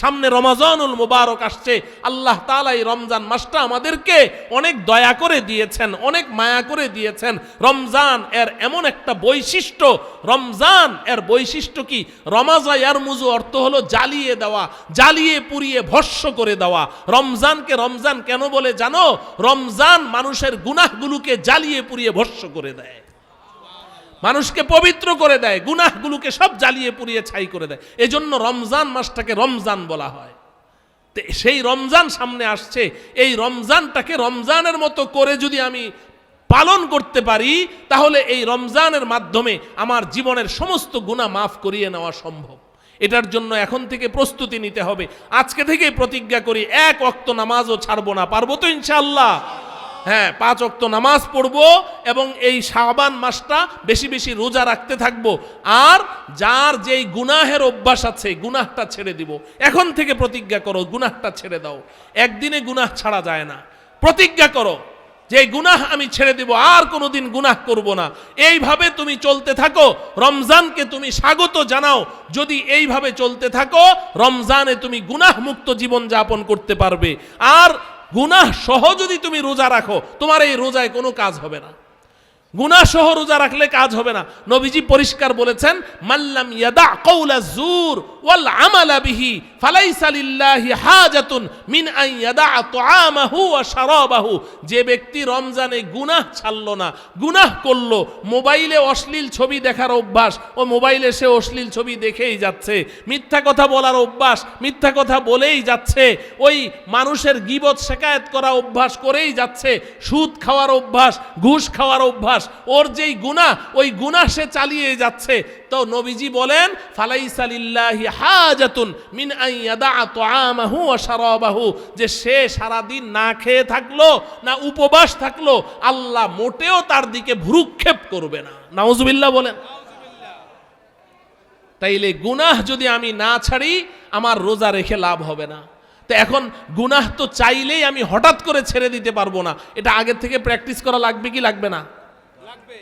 সামনে রমাজানুল মুবারক আসছে। আল্লাহ তাআলা এই রমজান মাসটা আমাদেরকে অনেক দয়া করে দিয়েছেন, অনেক মায়া করে দিয়েছেন। রমজান এর এমন একটা বৈশিষ্ট্য, রমজান এর বৈশিষ্ট্য কি? রমাজা ইয়ার মুজু অর্থ হলো জ্বালিয়ে দেওয়া, জ্বালিয়ে পুড়িয়ে ভস্য করে দেওয়া। রমজানকে রমজান কেন বলে জানো? রমজান মানুষের গুনাহগুলোকে জ্বালিয়ে পুড়িয়ে ভস্য করে দেয়। মানুষকে পবিত্র করে দেয়, গুনাহগুলোকে সব জ্বালিয়ে পুড়িয়ে ছাই করে দেয়। এজন্য রমজান মাসটাকে রমজান বলা হয়। সেই রমজান সামনে আসছে, এই রমজানটাকে রমজানের মতো করে যদি আমি পালন করতে পারি, তাহলে এই রমজানের মাধ্যমে আমার জীবনের সমস্ত গুণা মাফ করিয়ে নেওয়া সম্ভব। এটার জন্য এখন থেকে প্রস্তুতি নিতে হবে। আজকে থেকেই প্রতিজ্ঞা করি, এক অক্ত নামাজও ছাড়বো না, পারব তো ইনশাআল্লাহ। হ্যাঁ পাঁচ অক্ত নামাজ পড়ব এবং এই শাবান মাসটা বেশি বেশি রোজা রাখতে থাকব। আর যার যেই গুনাহের অভ্যাস আছে গুনাহটা ছেড়ে দিব। এখন থেকে প্রতিজ্ঞা করো, গুনাহটা ছেড়ে দাও। একদিনে গুনাহ ছাড়া যায় না। প্রতিজ্ঞা করো, যে গুনাহ আমি ছেড়ে দিব, আর কোনোদিন গুনাহ করব না। এইভাবে তুমি চলতে থাকো, রমজানকে তুমি স্বাগত জানাও। যদি এইভাবে চলতে থাকো, রমজানে তুমি গুনাহ মুক্ত জীবন যাপন করতে পারবে। আর গুনাহ সহ যদি তুমি রোজা রাখো তোমার এই রোজায় কোনো কাজ হবে না। গুনাহ সহ রোজা রাখলে কাজ হবে না। নবীজি পরিষ্কার বলেছেন মাল্লাম ইয়াদা কওলা জুর ওয়াল আমালা বিহি ফালাইসা লিল্লাহি হাজাতুন মিন আন ইয়াদা তুআমাহু ওয়া শারাবাহু। যে ব্যক্তি রমজানে গুনাহ ছাড়লো না, গুনাহ করল, মোবাইলে অশ্লীল ছবি দেখার অভ্যাস, ও মোবাইলে সে অশ্লীল ছবি দেখেই যাচ্ছে, মিথ্যা কথা বলার অভ্যাস, মিথ্যা কথা বলেই যাচ্ছে, ওই মানুষের গিবত শেকায়েত করা অভ্যাস করেই যাচ্ছে, সুদ খাওয়ার অভ্যাস, ঘুষ খাওয়ার অভ্যাস ওর যেই গুনাহ, ওই গুনাহ সে চালিয়ে যাচ্ছে। তো নবীজি বলেন ফালাইসালিল্লাহি হাজাতুন মিন আইয়াদা তুআমাহু ওয়া শারাবাহু। যে সে সারা দিন না খেয়ে থাকল, না উপবাস থাকল, আল্লাহ মোটেও তার দিকে ভ্রুক্ষেপ করবে না। নাউজুবিল্লাহ বলেন। তাইলে গুনাহ যদি আমি না ছাড়ি, আমার রোজা রেখে লাভ হবে না। তো এখন গুনাহ তো চাইলেই আমি হঠাৎ করে ছেড়ে দিতে পারব না। এটা আগের থেকে প্র্যাকটিস করা লাগবে কি লাগবে না?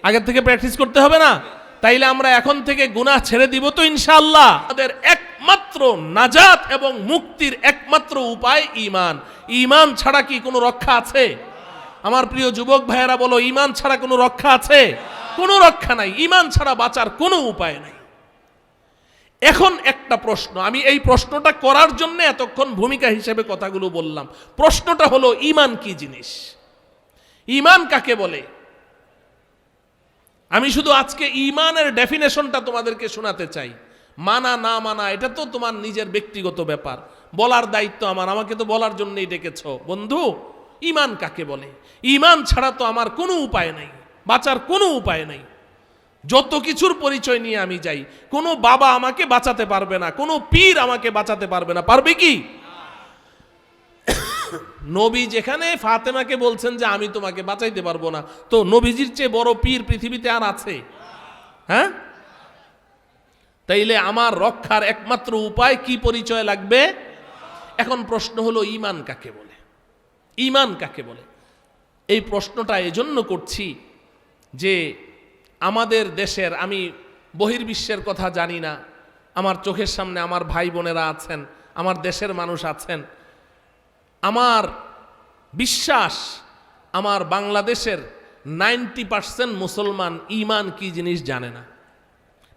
আগের থেকে প্র্যাকটিস করতে হবে না। তাইলে আমরা এখন থেকে গুনাহ ছেড়ে দিব তো ইনশাআল্লাহ। তাদের একমাত্র নাজাত এবং মুক্তির একমাত্র উপায় ঈমান। ইমান ছাড়া কি কোনো রক্ষা আছে? আমার প্রিয় যুবক ভাইয়েরা বলো, ঈমান ছাড়া কোনো রক্ষা আছে? কোনো রক্ষা নাই। ইমান ছাড়া বাঁচার কোনো উপায় নাই। এখন একটা প্রশ্ন, আমি এই প্রশ্নটা করার জন্য এতক্ষণ ভূমিকা হিসেবে কথাগুলো বললাম। প্রশ্নটা হলো ইমান কি জিনিস? ইমান কাকে বলে? আমি শুধু আজকে ইমানের ডেফিনেশনটা তোমাদেরকে শোনাতে চাই। মানা, না মানা, এটা তো তোমার নিজের ব্যক্তিগত ব্যাপার। বলার দায়িত্ব আমার, আমাকে তো বলার জন্যই ডেকেছ। বন্ধু, ইমান কাকে বলে? ইমান ছাড়া তো আমার কোনো উপায় নাই, বাঁচার কোনো উপায় নাই। যত কিছুর পরিচয় নিয়ে আমি যাই, কোনো বাবা আমাকে বাঁচাতে পারবে না, কোনো পীর আমাকে বাঁচাতে পারবে না। পারবে কি? নবী যেখানে ফাতেমাকে বলছেন যে আমি তোমাকে বাঁচাইতে পারব না, তো নবীজির চেয়ে বড় পীর পৃথিবীতে আর আছে। হ্যাঁ? তাইলে আমার রক্ষার একমাত্র উপায় কি পরিচয় লাগবে? এখন প্রশ্ন হলো, ইমান কাকে বলে? ইমান কাকে বলে? এই প্রশ্নটা এজন্য করছি যে আমাদের দেশের, আমি বহির্বিশ্বের কথা জানি না, আমার চোখের সামনে আমার ভাই বোনেরা আছেন, আমার দেশের মানুষ আছেন আমার বিশ্বাস, আমার বাংলাদেশের নাইনটি পার্সেন্ট মুসলমান ইমান কি জিনিস জানে না।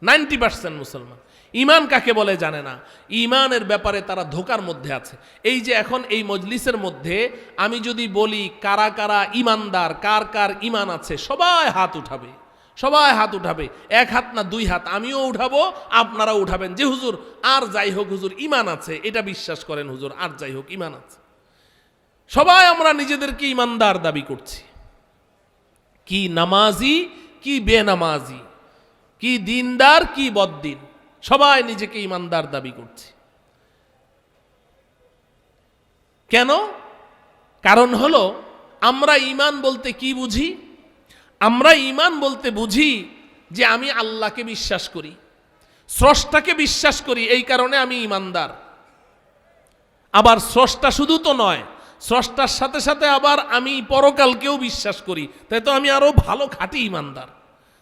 নাইনটি পার্সেন্ট মুসলমান। ইমান কাকে বলে জানে না। ইমানের ব্যাপারে তারা ধোকার মধ্যে আছে। এই যে এখন এই মজলিসের মধ্যে আমি যদি বলি কারা কারা ইমানদার কার কার ইমান আছে, সবাই হাত উঠাবে। সবাই হাত উঠাবে। এক হাত না দুই হাত, আমিও উঠাবো আপনারা উঠাবেন। যে হুজুর, আর যাই হোক হুজুর ইমান আছে, এটা বিশ্বাস করেন হুজুর, আর যাই হোক ইমান আছে। সবাই আমরা নিজেদেরকে ইমানদার দাবি করছি। কি নামাজি, কি বেনামাজি, কি দিনদার, কি বদ্দিন, সবাই নিজেকে ইমানদার দাবি করছি। কেন? কারণ হলো, আমরা ইমান বলতে কি বুঝি? আমরা ইমান বলতে বুঝি যে আমি আল্লাহকে বিশ্বাস করি, স্রষ্টাকে বিশ্বাস করি, এই কারণে আমি ইমানদার আবার স্রষ্টা শুধু তো নয় স্রষ্টার সাথে সাথে আবার আমি পরকালকেও বিশ্বাস করি। তাই তো আমি আরও ভালো খাঁটি ইমানদার।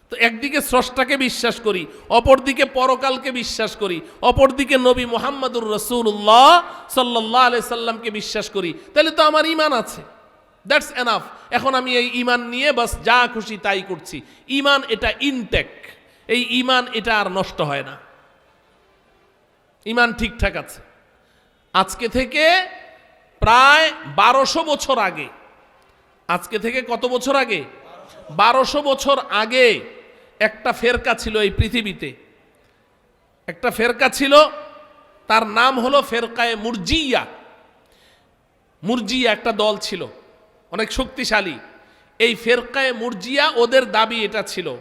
তো একদিকে স্রষ্টাকে বিশ্বাস করি, অপরদিকে পরকালকে বিশ্বাস করি, অপরদিকে নবী মোহাম্মদুর রসুল্লাহ সাল্লাহ আলি সাল্লামকে বিশ্বাস করি। তাহলে তো আমার ইমান আছে। দ্যাটস এনাফ এখন আমি এই ইমান নিয়ে বাস যা খুশি তাই করছি। ইমান এটা ইনটেক এই ইমান এটা আর নষ্ট হয় না। ইমান ঠিকঠাক আছে। আজকে থেকে প্রায় বারোশো বছর আগে। আজকে থেকে কত বছর আগে? বারোশো বছর আগে একটা ফেরকা ছিল এই পৃথিবীতে। একটা ফেরকা ছিল, তার নাম হলো ফেরকায়ে মুরজিয়া। মুরজিয়া একটা দল ছিল, অনেক শক্তিশালী। এই ফেরকায়ে মুরজিয়া ওদের দাবি এটা ছিল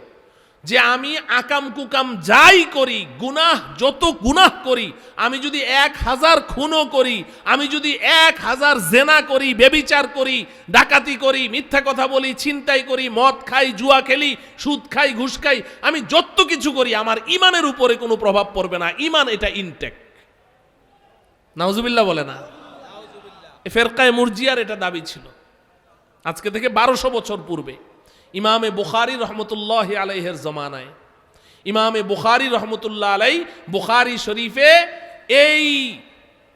যে আমি আকাম কুকাম যাই করি, গুনাহ, যত গুনাহ করি, আমি যদি এক হাজার খুনও করি, আমি যদি এক হাজার জেনা করি, বেবিচার করি, ডাকাতি করি, মিথ্যা কথা বলি, ছিনতাই করি, মদ খাই, জুয়া খেলি, সুদ খাই, ঘুষ খাই, আমি যত কিছু করি, আমার ইমানের উপরে কোনো প্রভাব পড়বে না। ইমান এটা ইনটেক নাউজুবিল্লাহ বলে না। ফেরকায় মুরজিয়ার এটা দাবি ছিল। আজকে থেকে বারোশো বছর পূর্বে। ইমামে বুখারি রহমতুল্লাহ আলাইহের জমানায়। ইমামে বুখারি রহমতুল্লাহ আলাই বুখারি শরীফে এই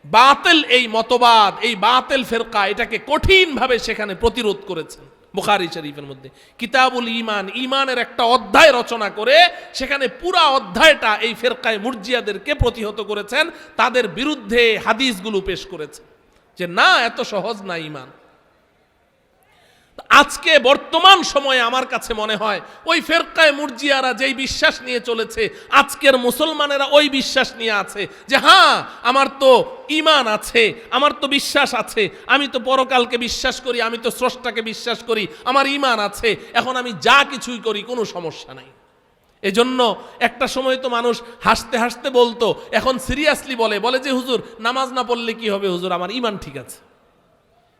বাতেল, এই মতবাদ, এই বাতেল ফেরকা এটাকে কঠিনভাবে সেখানে প্রতিরোধ করেছেন বুখারি শরীফের মধ্যে। কিতাবুল ইমান ইমানের একটা অধ্যায় রচনা করে সেখানে পুরা অধ্যায়টা এই ফেরকায় মুরজিয়াদেরকে প্রতিহত করেছেন, তাদের বিরুদ্ধে হাদিসগুলো পেশ করেছেন। যে না, এত সহজ না ইমান আজকে বর্তমান সময়ে আমার কাছে মনে হয়, ওই ফেরকায় মুরজিয়ারা যেই বিশ্বাস নিয়ে চলেছে, আজকের মুসলমানেরা ওই বিশ্বাস নিয়ে আছে যে হ্যাঁ আমার তো ইমান আছে, আমার তো বিশ্বাস আছে, আমি তো পরকালকে বিশ্বাস করি, আমি তো স্রষ্টাকে বিশ্বাস করি, আমার ইমান আছে, এখন আমি যা কিছুই করি, কোনো সমস্যা নাই। এজন্য একটা সময় তো মানুষ হাসতে হাসতে বলতো, এখন সিরিয়াসলি বলে বলে যে, হুজুর, নামাজ না পড়লে কি হবে হুজুর? আমার ইমান ঠিক আছে।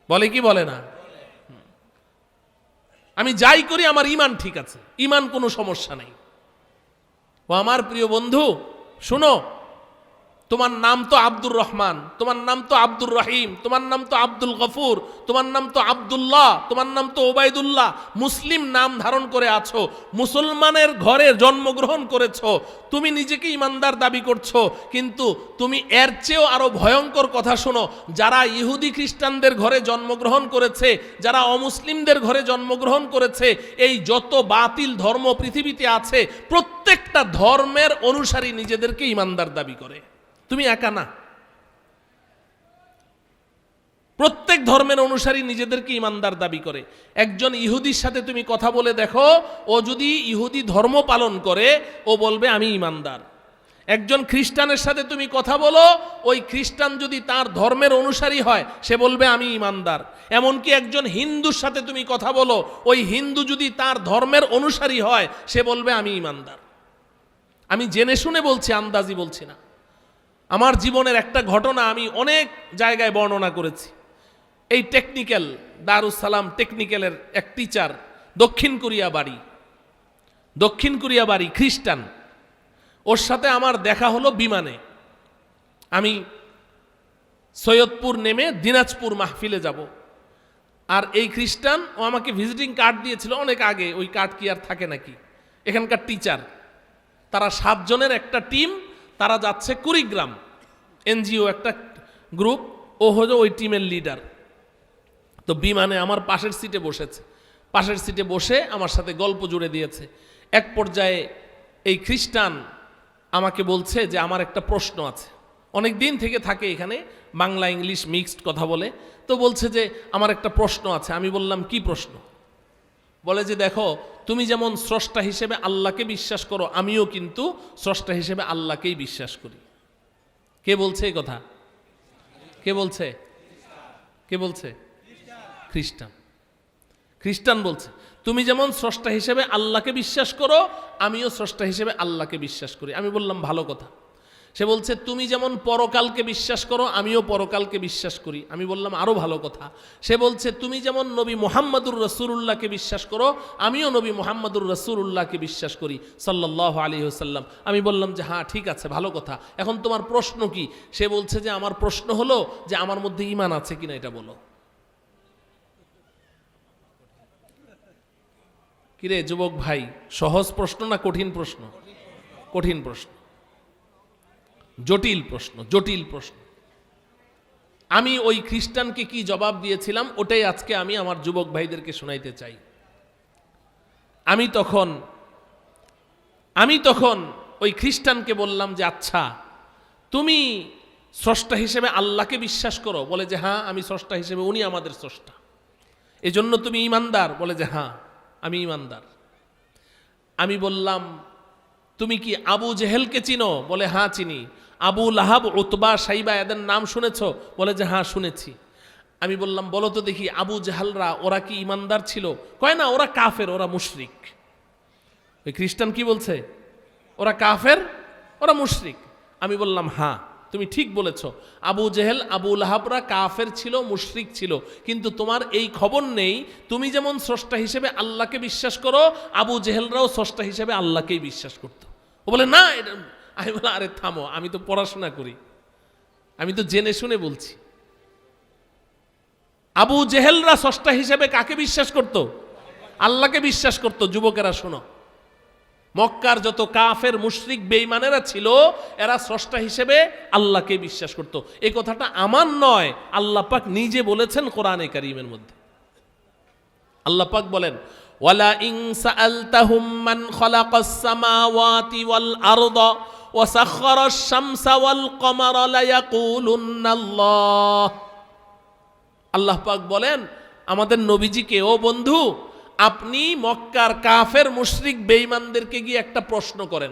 বলে কি বলে না? আমি যাই করি, আমার ইমান ঠিক আছে। ইমান কোনো সমস্যা নেই। ও আমার প্রিয় বন্ধু, শুনো তোমার নাম তো আব্দুর রহমান, তোমার নাম তো আব্দুর রহিম, তোমার নাম তো আব্দুল গফুর, তোমার নাম তো আব্দুল্লাহ, তোমার নাম তো ওবায়দুল্লাহ, মুসলিম নাম ধারণ করে আছো, মুসলমানের ঘরে জন্মগ্রহণ করেছ, তুমি নিজেকে ইমানদার দাবি করছ, কিন্তু তুমি এর চেয়েও আরও ভয়ঙ্কর কথা শোনো, যারা ইহুদি খ্রিস্টানদের ঘরে জন্মগ্রহণ করেছে, যারা অমুসলিমদের ঘরে জন্মগ্রহণ করেছে, এই যত বাতিল ধর্ম পৃথিবীতে আছে, প্রত্যেকটা ধর্মের অনুসারী নিজেদেরকে ইমানদার দাবি করে। তুমি একা না। প্রত্যেক ধর্মের অনুসারী নিজেদেরকে ইমানদার দাবি করে। একজন ইহুদির সাথে তুমি কথা বলে দেখো, ও যদি ইহুদি ধর্ম পালন করে, ও বলবে, আমি ইমানদার। একজন খ্রিস্টানের সাথে তুমি কথা বলো, ওই খ্রিস্টান যদি তার ধর্মের অনুসারী হয়, সে বলবে, আমি ইমানদার। এমনকি একজন হিন্দুর সাথে তুমি কথা বলো, ওই হিন্দু যদি তার ধর্মের অনুসারী হয়, সে বলবে, আমি ইমানদার। আমি জেনে শুনে বলছি, আন্দাজি বলছি না। আমার জীবনের একটা ঘটনা আমি অনেক জায়গায় বর্ণনা করেছি। এই টেকনিক্যাল দারুসালাম টেকনিক্যালের এক টিচার দক্ষিণ কোরিয়া বাড়ি। দক্ষিণ কোরিয়া বাড়ি খ্রিস্টান। ওর সাথে আমার দেখা হলো বিমানে। আমি সৈয়দপুর নেমে দিনাজপুর মাহফিলে যাব। আর এই খ্রিস্টান ও আমাকে ভিজিটিং কার্ড দিয়েছিল অনেক আগে, ওই কার্ড কি আর থাকে নাকি? এখানকার টিচার তারা সাতজনের একটা টিম তারা যাচ্ছে কুড়িগ্রাম। এনজিও একটা গ্রুপ, ও হলো ওই টিমের লিডার। তো বিমানে আমার পাশের সিটে বসেছে। পাশের সিটে বসে আমার সাথে গল্প জুড়ে দিয়েছে। এক পর্যায়ে এই খ্রিস্টান আমাকে বলছে যে, আমার একটা প্রশ্ন আছে। অনেক দিন থেকে থাকে এখানে, বাংলা, ইংলিশ মিক্সড কথা বলে। তো বলছে যে, আমার একটা প্রশ্ন আছে। আমি বললাম, কি প্রশ্ন? বলে যে দেখো, তুমি যেমন স্রষ্টা হিসেবে আল্লাহকে বিশ্বাস করো, আমিও কিন্তু স্রষ্টা হিসেবে আল্লাহকেই বিশ্বাস করি। কে বলছে এই কথা? কে বলছে? কে বলছে? খ্রিস্টান। খ্রিস্টান বলছে, তুমি যেমন স্রষ্টা হিসেবে আল্লাহকে বিশ্বাস করো, আমিও স্রষ্টা হিসেবে আল্লাহকে বিশ্বাস করি। আমি বললাম ভালো কথা। সে বলছে, তুমি যেমন পরকালকে বিশ্বাস করো, আমিও পরকালকে বিশ্বাস করি। আমি বললাম আরও ভালো কথা। সে বলছে, তুমি যেমন নবী মোহাম্মদুর রসুল্লাহকে বিশ্বাস করো, আমিও নবী মোহাম্মদুর রসুল্লাহকে বিশ্বাস করি। সাল্লাহ আলী সাল্লাম আমি বললাম যে হ্যাঁ ঠিক আছে, ভালো কথা। এখন তোমার প্রশ্ন কি? সে বলছে যে, আমার প্রশ্ন হলো যে, আমার মধ্যে ইমান আছে কিনা এটা বলো। কিরে, যুবক ভাই, সহজ প্রশ্ন না কঠিন প্রশ্ন? কঠিন প্রশ্ন। জটিল প্রশ্ন জটিল প্রশ্ন। আমি ওই খ্রিস্টানকে কি জবাব দিয়েছিলাম, ওটাই আজকে আমি আমার যুবক ভাইদেরকে শোনাইতে চাই। আমি তখন আমি তখন ওই খ্রিস্টানকে বললাম যে আচ্ছা তুমি স্রষ্টা হিসেবে আল্লাহকে বিশ্বাস করো? বলে যে হ্যাঁ আমি স্রষ্টা হিসেবে, উনি আমাদের স্রষ্টা। এজন্য তুমি ইমানদার? বলে যে হ্যাঁ আমি ইমানদার। আমি বললাম, তুমি কি আবু জেহেলকে চিনো? বলে হ্যাঁ চিনি। আবু লাহাব, উতবা, সাইবা এদের নাম শুনেছ? বলে যে হ্যাঁ শুনেছি। আমি বললাম, বলো তো দেখি, আবু জাহালরা ওরা কি ইমানদার ছিল? কয়, না, ওরা কাফের, ওরা মুশরিক। ওই খ্রিস্টান কি বলছে? ওরা কাফের, ওরা মুশরিক। আমি বললাম হ্যাঁ তুমি ঠিক বলেছ। আবু জেহেল, আবু লাহাবরা কাফের ছিল, মুশরিক ছিল। কিন্তু তোমার এই খবর নেই, তুমি যেমন স্রষ্টা হিসেবে আল্লাহকে বিশ্বাস করো, আবু জেহেলরাও স্রষ্টা হিসেবে আল্লাহকেই বিশ্বাস করতো। ও বলে, না, এটা আমি বলে আরে, থামো, আমি তো পড়াশোনা করি। আমি তো জেনে শুনে বলছি। আবু জেহেলরা স্রষ্টা হিসেবে কাকে বিশ্বাস করত? আল্লাহকে বিশ্বাস করত। যুবকেরা, শোনো। মক্কার যত কাফের, মুশরিক বেইমানেরা ছিল, এরা স্রষ্টা হিসেবে আল্লাহকে বিশ্বাস করত। এই কথাটা আমার নয়। আল্লাহ পাক নিজে বলেছেন কোরআনে কারিমের মধ্যে। আল্লাহ পাক বলেন ওয়ালা ইন সাআলতাহুম মান খালাকাস সামাওয়াতি আরদা শামসা ওয়াল কমারা লায়াকুলুন্না আল্লাহ আল্লাহ পাক বলেন, আমাদের নবীজিকে ও বন্ধু, আপনি মক্কার কাফের মুশরিক বেঈমানদেরকে গিয়ে একটা প্রশ্ন করেন।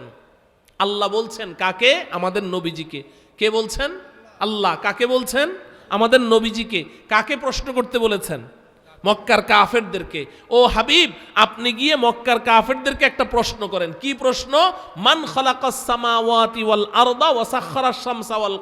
আল্লাহ বলছেন, কাকে? আমাদের নবীজিকে কে। বলছেন? আল্লাহ। কাকে বলছেন? আমাদের নবীজিকে কাকে প্রশ্ন করতে বলেছেন? মক্কার কাফেরদেরকে। ও হাবিব, আপনি গিয়ে মক্কার কাফেরদেরকে একটা প্রশ্ন করেন। কি প্রশ্ন? মান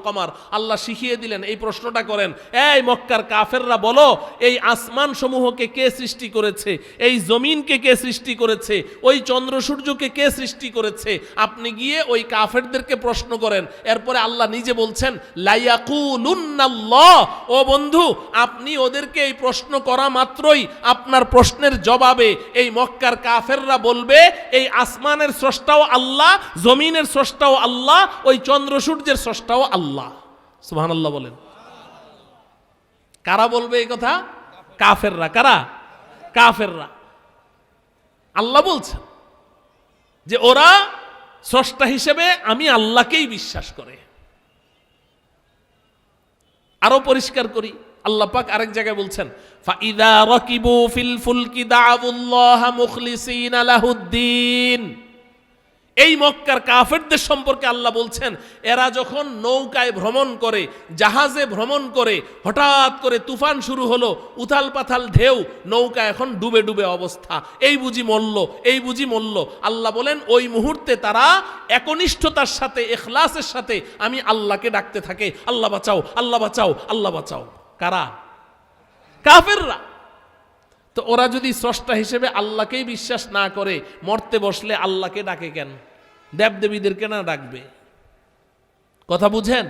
কমার। আল্লাহ শিখিয়ে দিলেন, এই প্রশ্নটা করেন, এই মক্কার কাফেররা বলো, এই আসমান সমূহকে কে সৃষ্টি করেছে? এই জমিনকে কে সৃষ্টি করেছে? ওই চন্দ্র সূর্যকে কে সৃষ্টি করেছে? আপনি গিয়ে ওই কাফেরদেরকে প্রশ্ন করেন। এরপরে আল্লাহ নিজে বলছেন লাইয়াকুলুন্নাল্লাহ ও বন্ধু, আপনি ওদেরকে এই প্রশ্ন করা মাত্রই আপনার প্রশ্নের জবাবে এই মক্কার কাফেররা বলবে, এই আসমানের স্রষ্টাও আল্লাহ, জমিনের স্রষ্টাও আল্লাহ, ওই চন্দ্র সূর্যের স্রষ্টাও আল্লাহ। সুবহান আল্লাহ বলেন। কারা বলবে এই কথা? কাফেররা। কারা? কাফেররা। আল্লাহ বলছেন যে ওরা স্রষ্টা হিসেবে আমি আল্লাহকেই বিশ্বাস করে। আরও পরিষ্কার করি। আল্লাহ পাক আরেক জায়গায় বলছেন ফাইদা রাকিবু ফিল ফুলকি দাউল্লাহ মুখলিসিনা লাহুদ্দিন এই মক্কার কাফেরদের সম্পর্কে আল্লাহ বলছেন, এরা যখন নৌকায় ভ্রমণ করে, জাহাজে ভ্রমণ করে, হঠাৎ করে তুফান শুরু হলো, উথাল পাথাল ঢেউ, নৌকা এখন ডুবে ডুবে অবস্থা। এই বুঝি মল্ল, এই বুঝি মল্ল। আল্লাহ বলেন, ওই মুহূর্তে তারা একনিষ্ঠতার সাথে, এখলাসের সাথে আমি আল্লাহকে ডাকতে থাকে। আল্লাহ বাঁচাও আল্লাহ বাঁচাও আল্লাহ বাঁচাও। কারা? কাফেররা। তো ওরা যদি স্রষ্টা হিসেবে আল্লাহকেই বিশ্বাস না করে, মরতে বসলে আল্লাহকে ডাকে কেন? দেবদেবীদেরকে না ডাকবে? কথা বুঝেন?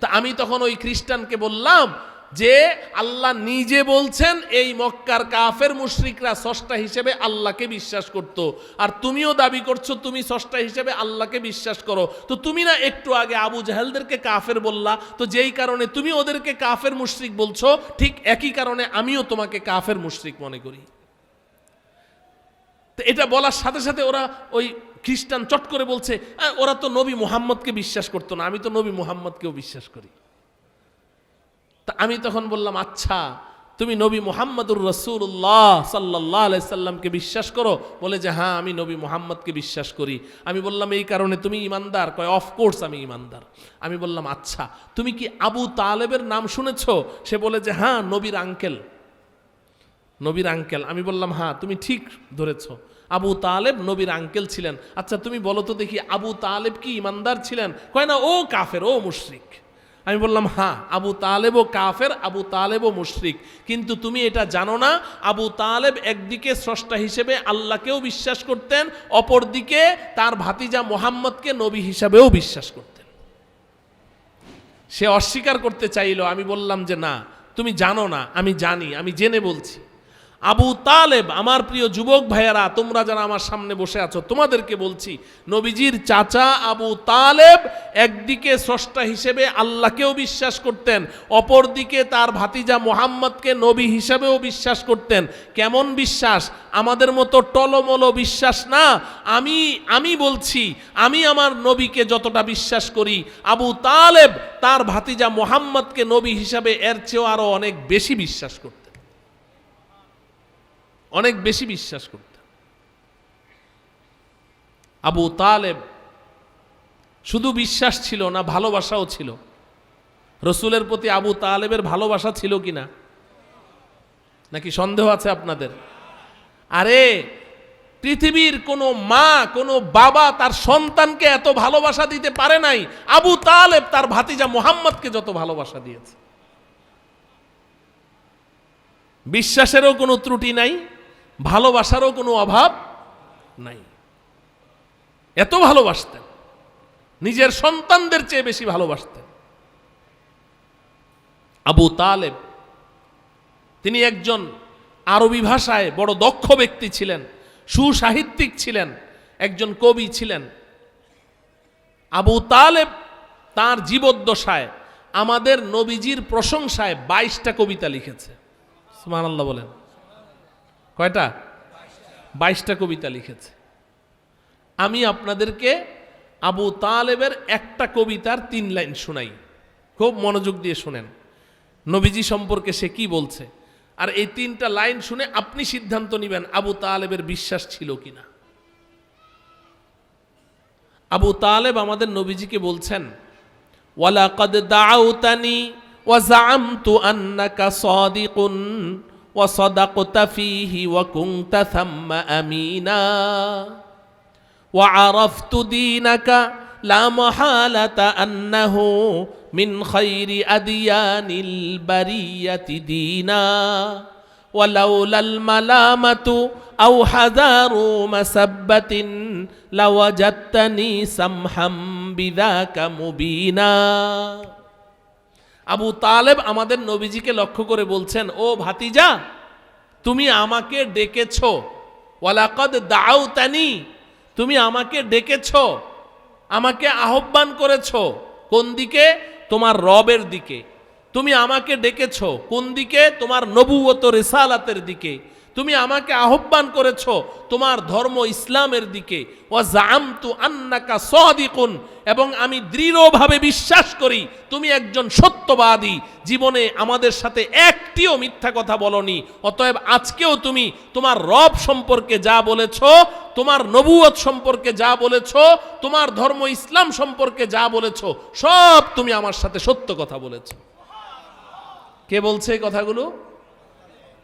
তা আমি তখন ওই খ্রিস্টানকে বললাম যে আল্লাহ নিজে বলছেন এই মক্কার কাফের মুশরিকরা স্রষ্টা হিসেবে আল্লাহকে বিশ্বাস করত। আর তুমিও দাবি করছ তুমি স্রষ্টা হিসেবে আল্লাহকে বিশ্বাস করো। তো তুমি না একটু আগে আবু জাহেলদেরকে কাফের বললা তো যেই কারণে তুমি ওদেরকে কাফের মুশরিক বলছো ঠিক একই কারণে আমিও তোমাকে কাফের মুশরিক মনে করি। তো এটা বলার সাথে সাথে ওরা ওই খ্রিস্টান চট করে বলছে "আহ, ওরা তো নবী মুহাম্মদকে বিশ্বাস করতো না আমি তো নবী মুহাম্মদকেও বিশ্বাস করি। তা আমি তখন বললাম আচ্ছা তুমি নবী মোহাম্মদুর রসুল্লাহ সাল্লাহ সাল্লামকে বিশ্বাস করো? বলে যে হ্যাঁ আমি নবী মোহাম্মদকে বিশ্বাস করি। আমি বললাম, এই কারণে তুমি ইমানদার? কয় অফকোর্স আমি ইমানদার। আমি বললাম আচ্ছা তুমি কি আবু তালেবের নাম শুনেছ? সে বলে যে হ্যাঁ নবীর আঙ্কেল নবীর আঙ্কেল আমি বললাম হ্যাঁ তুমি ঠিক ধরেছ। আবু তালেব নবীর আঙ্কেল ছিলেন। আচ্ছা তুমি বলো তো দেখি, আবু তালেব কি ইমানদার ছিলেন? কয়, না, ও কাফের, ও মুশরিক। আমি বললাম হ্যাঁ আবু তালেবও কাফের, আবু তালেবও মুশরিক। কিন্তু তুমি এটা জানো না, আবু তালেব একদিকে স্রষ্টা হিসেবে আল্লাহকেও বিশ্বাস করতেন, অপরদিকে তার ভাতিজা মোহাম্মদকে নবী হিসাবেও বিশ্বাস করতেন। সে অস্বীকার করতে চাইল, আমি বললাম যে, না, তুমি জানো না, আমি জানি, আমি জেনে বলছি। আবু তালেব, আমার প্রিয় যুবক ভাইয়েরা, তোমরা যারা আমার সামনে বসে আছো, তোমাদেরকে বলছি, নবীজির চাচা আবু তালেব একদিকে স্রষ্টা হিসেবে আল্লাহকেও বিশ্বাস করতেন, অপরদিকে তার ভাতিজা মোহাম্মদকে নবী হিসেবেও বিশ্বাস করতেন। কেমন বিশ্বাস? আমাদের মতো টলমলো বিশ্বাস না। আমি আমি বলছি, আমি আমার নবীকে যতটা বিশ্বাস করি, আবু তালেব তার ভাতিজা মোহাম্মদকে নবী হিসাবে এর চেয়েও আরও অনেক বেশি বিশ্বাস করতেন। অনেক বেশি বিশ্বাস করতেন আবু তালেব শুধু বিশ্বাস ছিল না, ভালোবাসাও ছিল। রসুলের প্রতি আবু তালেবের ভালোবাসা ছিল কিনা? নাকি সন্দেহ আছে আপনাদের? আরে, পৃথিবীর কোনো মা, কোনো বাবা তার সন্তানকে এত ভালোবাসা দিতে পারে নাই। আবু তালেব তার ভাতিজা মোহাম্মদকে যত ভালোবাসা দিয়েছে। বিশ্বাসেরও কোনো ত্রুটি নাই। ভালোবাসারও কোনো অভাব নাই। এত ভালোবাসতেন। নিজের সন্তানদের চেয়ে বেশি ভালোবাসতেন। আবু তালেব, তিনি একজন আরবি ভাষায় বড় দক্ষ ব্যক্তি ছিলেন, সুসাহিত্যিক ছিলেন, একজন কবি ছিলেন। আবু তালেব তার জীবদ্দশায় আমাদের নবীজির প্রশংসায় বাইশটা কবিতা লিখেছে। সুমান আল্লাহ বলেন। কয়টা? বাইশটা কবিতা লিখেছে। আমি আপনাদেরকে আবু তালেবের একটা কবিতার তিন লাইন শোনাই। খুব মনোযোগ দিয়ে শুনেন। নবীজি সম্পর্কে সে কি বলছে? আর এই তিনটা লাইন শুনে আপনি সিদ্ধান্ত নেবেন আবু তালেবের বিশ্বাস ছিল কিনা। আবু তালেব আমাদের নবীজিকে বলছেন ওয়ালা ওয়ালাকাদ দাউতানি ওয়াজামতু আন্নাকা সাদিকুন وصدقت فيه وكنت ثم أمينا. وعرفت دينك لا محالة أنه من خير أديان البرية دينا. ولولا الملامة أو حذار مسبة لوجدتني سمحا بذاك مبينا. আবু তালেব আমাদের নবীজিকে লক্ষ্য করে বলছেন, ও ভাতিজা, তুমি আমাকে ডেকেছ। ওয়ালাকদ দাও তানি তুমি আমাকে ডেকেছ, আমাকে আহ্বান করেছ কোন দিকে? তোমার রবের দিকে। তুমি আমাকে ডেকেছ কোন দিকে? তোমার নবুয়ত রেসালাতের দিকে। তুমি আমাকে আহ্বান করেছ, তোমার ধর্ম ইসলামের দিকে। ও জামতু আন্নাকা এবং আমি দৃঢ়ভাবে বিশ্বাস করি, তুমি একজন সত্যবাদী। জীবনে আমাদের সাথে একটিও মিথ্যা কথা বলনি। অতএব আজকেও তুমি তোমার রব সম্পর্কে যা বলেছ, তোমার নবুয়ত সম্পর্কে যা বলেছ, তোমার ধর্ম ইসলাম সম্পর্কে যা বলেছ, সব তুমি আমার সাথে সত্য কথা বলেছ। কে বলছে কথাগুলো?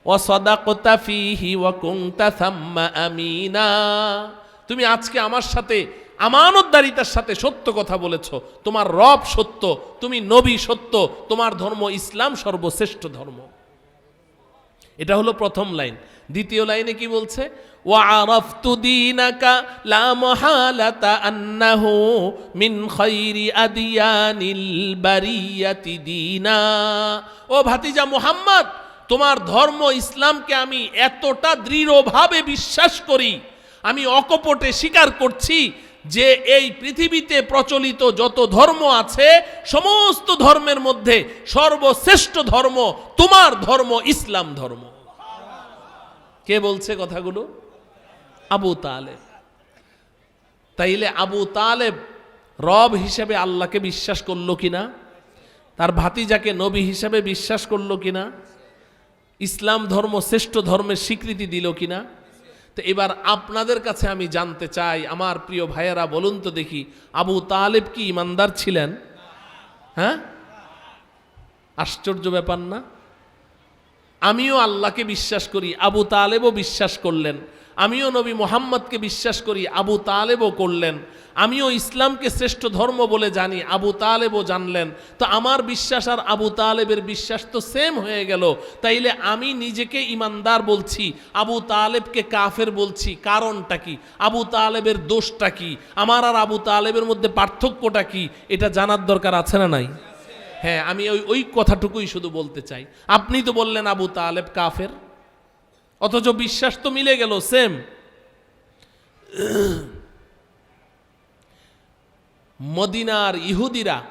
ওয়াসদাকতা ফিহি ওয়া কুনতা থাম্মা আমিনা তুমি আজকে আমার সাথে আমানতদারিতার সাথে সত্য কথা বলেছ তোমার রব সত্য তুমি নবী সত্য তোমার ধর্ম ইসলাম সর্বশ্রেষ্ঠ ধর্ম এটা হলো প্রথম লাইন দ্বিতীয় লাইনে কি বলছে وعرفت دينك لا محالة أنه من خير أديان البرية دينا ও ভাতিজা মোহাম্মদ তোমার ধর্ম ইসলামকে আমি এতটা দৃঢ়ভাবে বিশ্বাস করি, আমি অকপটে স্বীকার করছি যে এই পৃথিবীতে প্রচলিত যত ধর্ম আছে, সমস্ত ধর্মের মধ্যে সর্বশ্রেষ্ঠ ধর্ম তোমার ধর্ম, ইসলাম ধর্ম। কে বলছে কথাগুলো? আবু তালেব। তাইলে আবু তালেব রব হিসেবে আল্লাহকে বিশ্বাস করল কিনা? তার ভাতিজাকে নবী হিসেবে বিশ্বাস করল কিনা? ইসলাম ধর্ম, শ্রেষ্ঠ ধর্মের স্বীকৃতি দিল কিনা? তো এবার আপনাদের কাছে আমি জানতে চাই, আমার প্রিয় ভাইয়েরা, বলুন তো দেখি, আবু তালেব কি ইমানদার ছিলেন? হ্যাঁ? আশ্চর্য ব্যাপার না? আমিও আল্লাহকে বিশ্বাস করি, আবু তালেবও বিশ্বাস করলেন। আমিও নবী মোহাম্মদকে বিশ্বাস করি, আবু তালেবও করলেন। আমিও ইসলামকে শ্রেষ্ঠ ধর্ম বলে জানি, আবু তালেবও জানলেন। তো আমার বিশ্বাস আর আবু তালেবের বিশ্বাস তো সেম হয়ে গেল। তাইলে আমি নিজেকে ইমানদার বলছি, আবু তালেবকে কাফের বলছি, কারণটা কি? আবু তালেবের দোষটা কি? আমার আর আবু তালেবের মধ্যে পার্থক্যটা কি? এটা জানার দরকার আছে না নাই? হ্যাঁ আমি ওই ওই কথাটুকুই শুধু বলতে চাই। আপনি তো বললেন আবু তালেব কাফের, অথচ বিশ্বাস তো মিলে গেল, সেম। মদিনার ইহুদিরা,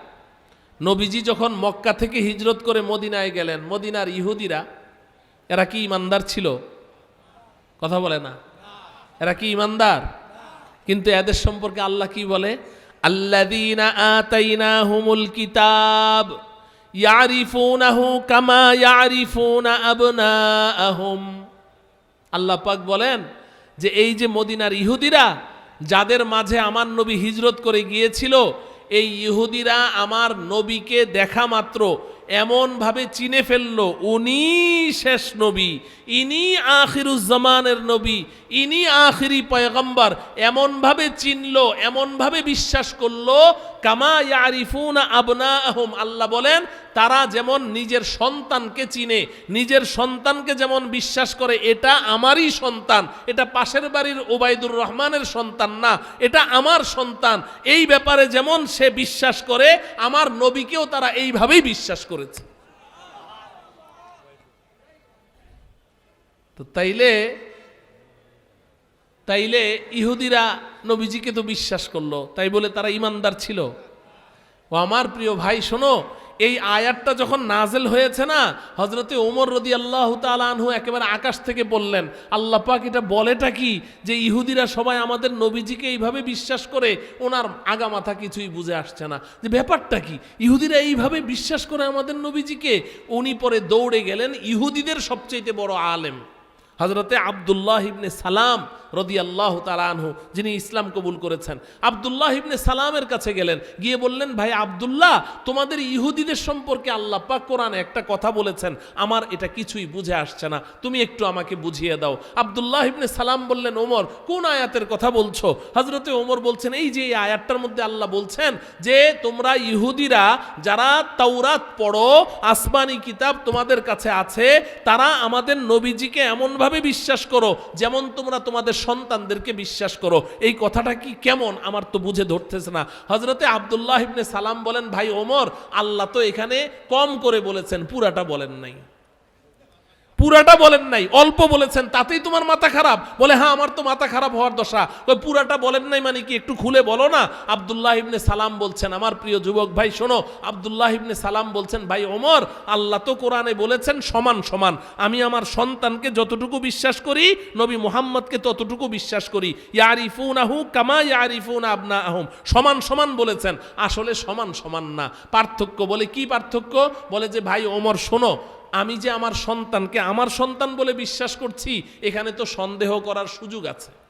নবীজি যখন মক্কা থেকে হিজরত করে মদিনায় গেলেন, মদিনার ইহুদিরা, এরা কি ইমানদার ছিল? কথা বলে না। এরা কি ইমানদার? কিন্তু এদের সম্পর্কে আল্লাহ কি বলে? আল্লাযীনা আতাইনাহুমুল কিতাব ইয়ারিফুনাহু কামা ইয়ারিফুনা আবনাআহুম আল্লাহ পাক বলেন যে এই যে মদিনার ইহুদিরা, যাদের মাঝে আমার নবী হিজরত করে গিয়েছিল, এই ইহুদিরা আমার নবীকে দেখা মাত্র এমনভাবে চিনে ফেলল, উনি শেষ নবী, ইনি আখিরুজ্জামানের নবী, ইনি আখিরি পয়গম্বর। এমনভাবে চিনল, এমনভাবে বিশ্বাস করল, কামা ইয়ারিফুনা আবনা আহম আল্লাহ বলেন তারা যেমন নিজের সন্তানকে চিনে, নিজের সন্তানকে যেমন বিশ্বাস করে, এটা আমারই সন্তান, এটা পাশের বাড়ির ওবায়দুর রহমানের সন্তান না, এটা আমার সন্তান, এই ব্যাপারে যেমন সে বিশ্বাস করে, আমার নবীকেও তারা এইভাবেই বিশ্বাস করেছে। তো তাইলে তাইলে ইহুদিরা নবীজিকে তো বিশ্বাস করল, তাই বলে তারা ইমানদার ছিল। ও আমার প্রিয় ভাই, শোনো এই আয়াতটা যখন নাজেল হয়েছে না হজরতে ওমর রদি আল্লাহ আনহু একেবারে আকাশ থেকে বললেন, আল্লাহ পাক এটা বলেটা কি? যে ইহুদিরা সবাই আমাদের নবীজিকে এইভাবে বিশ্বাস করে, ওনার আগামাথা কিছুই বুঝে আসছে না। যে ব্যাপারটা কি? ইহুদিরা এইভাবে বিশ্বাস করে আমাদের নবীজিকে? উনি পরে দৌড়ে গেলেন ইহুদিদের সবচেয়ে বড় আলেম। হজরতে আবদুল্লাহ ইবনে সালাম রদি আল্লাহ তালানহু যিনি ইসলাম কবুল করেছেন। আবদুল্লাহ ইবনে সালামের কাছে গেলেন, গিয়ে বললেন, ভাই আবদুল্লাহ, তোমাদের ইহুদিদের সম্পর্কে আল্লাহ পাক কোরআনে একটা কথা বলেছেন। আমার এটা কিছুই বুঝে আসছে না। তুমি একটু আমাকে বুঝিয়ে দাও। আবদুল্লাহ ইবনে সালাম বললেন, ওমর, কোন আয়াতের কথা বলছো? হজরতে ওমর বলছেন, এই যে এই আয়াতটার মধ্যে আল্লাহ বলছেন যে, তোমরা ইহুদিরা, যারা তাওরাত পড়ো, আসমানি কিতাব তোমাদের কাছে আছে, তারা আমাদের নবীজিকে এমনভাবে বিশ্বাস করো, যেমন তোমরা তোমাদের সন্তানদেরকে বিশ্বাস করো। এই কথাটা কি কেমন? আমার তো বুঝে ধরতেছে না। হজরতে আবদুল্লাহ ইবনে সালাম বলেন, ভাই ওমর, আল্লাহ তো এখানে কম করে বলেছেন, পুরাটা বলেন নাই। পুরাটা বলেন নাই, অল্প বলেছেন, তাতেই তোমার মাথা খারাপ। বলে হ্যাঁ আমার তো মাথা খারাপ হওয়ার দশা। ওই পুরাটা বলেন নাই মানে কি, একটু খুলে বলো না? আবদুল্লাহ ইবনে সালাম বলছেন, আমার প্রিয় যুবক ভাই, শোনো, আবদুল্লাহ ইবনে সালাম বলছেন, ভাই ওমর, আল্লাহ তো কোরআনে বলেছেন, সমান সমান। আমি আমার সন্তানকে যতটুকু বিশ্বাস করি, নবী মুহাম্মদকে ততটুকু বিশ্বাস করি। ইয়ারিফুন আহু কামা ইয়ারিফুন আবনা আহম সমান সমান বলেছেন, আসলে সমান সমান না। পার্থক্য বলে কি পার্থক্য? বলে যে, ভাই ওমর, শোনো আমি যে আমার সন্তানকে আমার সন্তান বলে বিশ্বাস করছি, এখানে তো সন্দেহ করার সুযোগ আছে।